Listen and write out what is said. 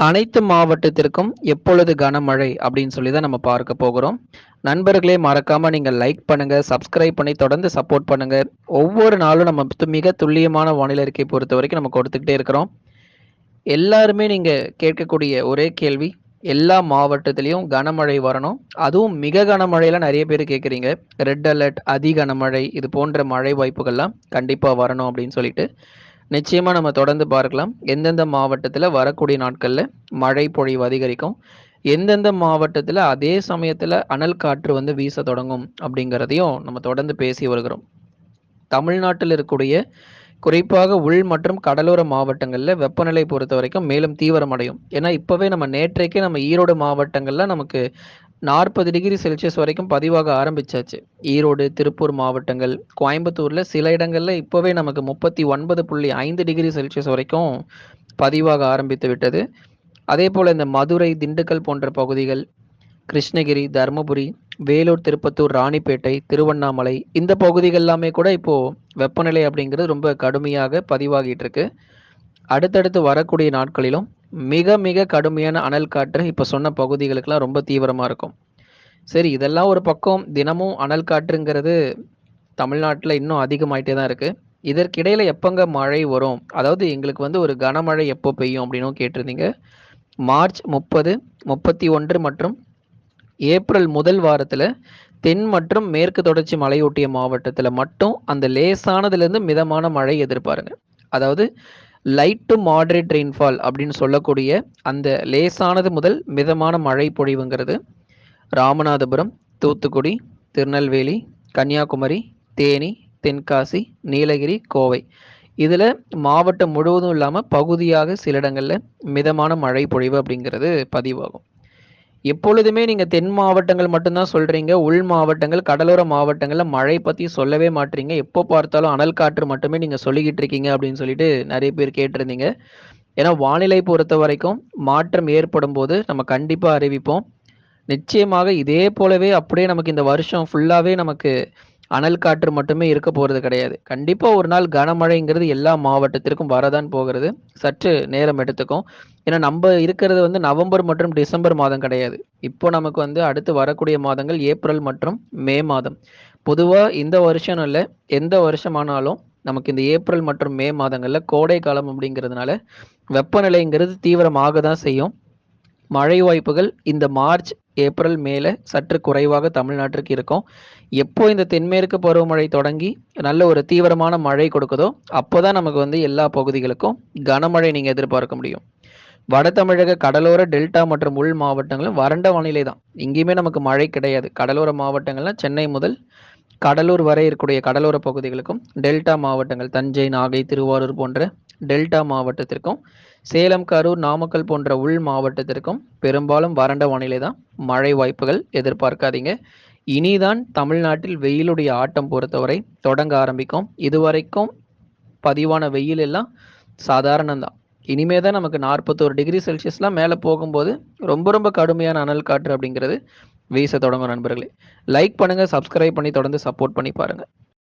அனைத்து மாவட்டத்திற்கும் எப்பொழுது கனமழை அப்படின்னு சொல்லி தான் நம்ம பார்க்க போகிறோம். நண்பர்களே மறக்காம நீங்கள் லைக் பண்ணுங்க சப்ஸ்கிரைப் பண்ணி தொடர்ந்து சப்போர்ட் பண்ணுங்க. ஒவ்வொரு நாளும் நம்ம து- மிக துல்லியமான வானிலை அறிக்கை பொறுத்த வரைக்கும் நம்ம கொடுத்துக்கிட்டே இருக்கிறோம். எல்லாருமே நீங்க கேட்கக்கூடிய ஒரே கேள்வி எல்லா மாவட்டத்திலையும் கனமழை வரணும். அதுவும் மிக கனமழையெல்லாம் நிறைய பேர் கேட்குறீங்க. ரெட் அலர்ட் அதி கனமழை இது போன்ற மழை வாய்ப்புகள்லாம் கண்டிப்பாக வரணும் அப்படின்னு சொல்லிட்டு. நிச்சயமா நம்ம தொடர்ந்து பார்க்கலாம். எந்தெந்த மாவட்டத்துல வரக்கூடிய நாட்கள்ல மழை பொழிவு அதிகரிக்கும்? எந்தெந்த மாவட்டத்துல அதே சமயத்துல அனல் காற்று வந்து வீச தொடங்கும் அப்படிங்கிறதையும் நம்ம தொடர்ந்து பேசி வருகிறோம். தமிழ்நாட்டில் இருக்கக்கூடிய குறிப்பாக உள் மற்றும் கடலோர மாவட்டங்களில் வெப்பநிலை பொறுத்த வரைக்கும் மேலும் தீவிரமடையும். ஏன்னா இப்போவே நம்ம நேற்றைக்கே நம்ம ஈரோடு மாவட்டங்களில் நமக்கு நாற்பது டிகிரி செல்சியஸ் வரைக்கும் பதிவாக ஆரம்பிச்சாச்சு. ஈரோடு திருப்பூர் மாவட்டங்கள் கோயம்புத்தூர்ல சில இடங்கள்ல இப்போவே நமக்கு முப்பத்தி ஒன்பது புள்ளி ஐந்து டிகிரி செல்சியஸ் வரைக்கும் பதிவாக ஆரம்பித்து விட்டது. அதே போல் இந்த மதுரை திண்டுக்கல் போன்ற பகுதிகள் கிருஷ்ணகிரி தருமபுரி வேலூர் திருப்பத்தூர் ராணிப்பேட்டை திருவண்ணாமலை இந்த பகுதிகள் எல்லாமே கூட இப்போ வெப்பநிலை அப்படிங்கிறது ரொம்ப கடுமையாக பதிவாகிட்டு இருக்கு. அடுத்தடுத்து வரக்கூடிய நாட்களிலும் மிக மிக கடுமையான அனல் காற்று இப்போ சொன்ன பகுதிகளுக்கெல்லாம் ரொம்ப தீவிரமாக இருக்கும். சரி இதெல்லாம் ஒரு பக்கம் தினமும் அனல் காற்றுங்கிறது தமிழ்நாட்டில் இன்னும் அதிகமாயிட்டே தான் இருக்குது இதற்கிடையில் எப்போங்க மழை வரும்? அதாவது எங்களுக்கு வந்து ஒரு கனமழை எப்போ பெய்யும் அப்படின்னும் கேட்டிருந்தீங்க. மார்ச் முப்பது முப்பத்தி ஒன்று மற்றும் ஏப்ரல் முதல் வாரத்தில் தென் மற்றும் மேற்கு தொடர்ச்சி மலையொட்டிய மாவட்டத்தில் மட்டும் அந்த லேசானதுலேருந்து மிதமான மழை எதிர்பாருங்க. அதாவது லைட் டு மாடரேட் ரெயின்ஃபால் அப்படின்னு சொல்லக்கூடிய அந்த லேசானது முதல் மிதமான மழை பொழிவுங்கிறது ராமநாதபுரம் தூத்துக்குடி திருநெல்வேலி கன்னியாகுமரி தேனி தென்காசி நீலகிரி கோவை. இதில் மாவட்டம் முழுவதும் இல்லாமல் பகுதியாக சில இடங்களில் மிதமான மழை பொழிவு அப்படிங்கிறது பதிவாகும். எப்பொழுதுமே நீங்கள் தென் மாவட்டங்கள் மட்டும்தான் சொல்கிறீங்க உள் மாவட்டங்கள் கடலோர மாவட்டங்களில் மழை பற்றி சொல்லவே மாட்டீங்க எப்போ பார்த்தாலும் அனல் காற்று மட்டுமே நீங்கள் சொல்லிக்கிட்டு இருக்கீங்க அப்படின்னு சொல்லிட்டு நிறைய பேர் கேட்டிருந்தீங்க. ஏன்னா வானிலை பொறுத்த வரைக்கும் மாற்றம் ஏற்படும் போது நம்ம கண்டிப்பாக அறிவிப்போம். நிச்சயமாக இதே போலவே அப்படியே நமக்கு இந்த வருஷம் ஃபுல்லாகவே நமக்கு அனல் காற்று மட்டுமே இருக்க போகிறது கிடையாது. கண்டிப்பாக ஒரு நாள் கனமழைங்கிறது எல்லா மாவட்டத்திற்கும் வரதான் போகிறது. சற்று நேரம் எடுத்துக்கும். ஏன்னா நம்ம இருக்கிறது வந்து நவம்பர் மற்றும் டிசம்பர் மாதம் கிடையாது. இப்போ நமக்கு வந்து அடுத்து வரக்கூடிய மாதங்கள் ஏப்ரல் மற்றும் மே மாதம். பொதுவாக இந்த வருஷம் இல்லை எந்த வருஷமானாலும் நமக்கு இந்த ஏப்ரல் மற்றும் மே மாதங்களில் கோடை காலம் அப்படிங்கிறதுனால வெப்பநிலைங்கிறது தீவிரமாக தான் செய்யும். மழை வாய்ப்புகள் இந்த மார்ச் ஏப்ரல் மேல சற்று குறைவாக தமிழ்நாட்டிற்கு இருக்கும். எப்போ இந்த தென்மேற்கு பருவமழை தொடங்கி நல்ல ஒரு தீவிரமான மழை கொடுக்குதோ அப்போதான் நமக்கு வந்து எல்லா பகுதிகளுக்கும் கனமழை நீங்க எதிர்பார்க்க முடியும். வட தமிழக கடலோர டெல்டா மற்றும் உள் மாவட்டங்களும் வறண்ட வானிலை தான். இங்கேயுமே நமக்கு மழை கிடையாது. கடலோர மாவட்டங்கள்லாம் சென்னை முதல் கடலூர் வரை இருக்கக்கூடிய கடலோர பகுதிகளுக்கும் டெல்டா மாவட்டங்கள் தஞ்சை நாகை திருவாரூர் போன்ற டெல்டா மாவட்டத்திற்கும் சேலம் கரூர் நாமக்கல் போன்ற உள் மாவட்டத்திற்கும் பெரும்பாலும் வறண்ட வானிலை தான் மழை வாய்ப்புகள் எதிர்பார்க்காதீங்க. இனிதான் தமிழ்நாட்டில் வெயிலுடைய ஆட்டம் பொறுத்தவரை தொடங்க ஆரம்பிக்கும். இதுவரைக்கும் பதிவான வெயில் எல்லாம் சாதாரணம்தான். இனிமே தான் நமக்கு நாற்பத்தோரு டிகிரி செல்சியஸ்லாம் மேலே போகும்போது ரொம்ப ரொம்ப கடுமையான அனல் காற்று அப்படிங்கிறது வீச தொடங்கும் நண்பர்களே. லைக் பண்ணுங்கள் சப்ஸ்கிரைப் பண்ணி தொடர்ந்து சப்போர்ட் பண்ணி பாருங்கள்